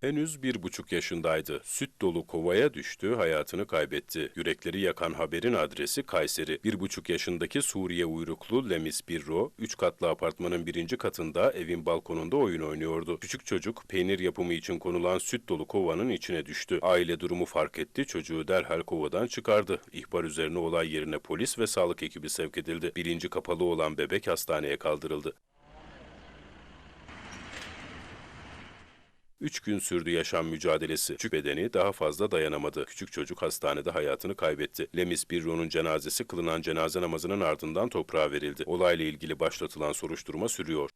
Henüz bir buçuk yaşındaydı. Süt dolu kovaya düştü, hayatını kaybetti. Yürekleri yakan haberin adresi Kayseri. Bir buçuk yaşındaki Suriye uyruklu Lemis Birro, üç katlı apartmanın birinci katında evin balkonunda oyun oynuyordu. Küçük çocuk peynir yapımı için konulan süt dolu kovanın içine düştü. Aile durumu fark etti, çocuğu derhal kovadan çıkardı. İhbar üzerine olay yerine polis ve sağlık ekibi sevk edildi. Bilinci kapalı olan bebek hastaneye kaldırıldı. Üç gün sürdü yaşam mücadelesi. Küçük bedeni daha fazla dayanamadı. Küçük çocuk hastanede hayatını kaybetti. Lemis Birro'nun cenazesi kılınan cenaze namazının ardından toprağa verildi. Olayla ilgili başlatılan soruşturma sürüyor.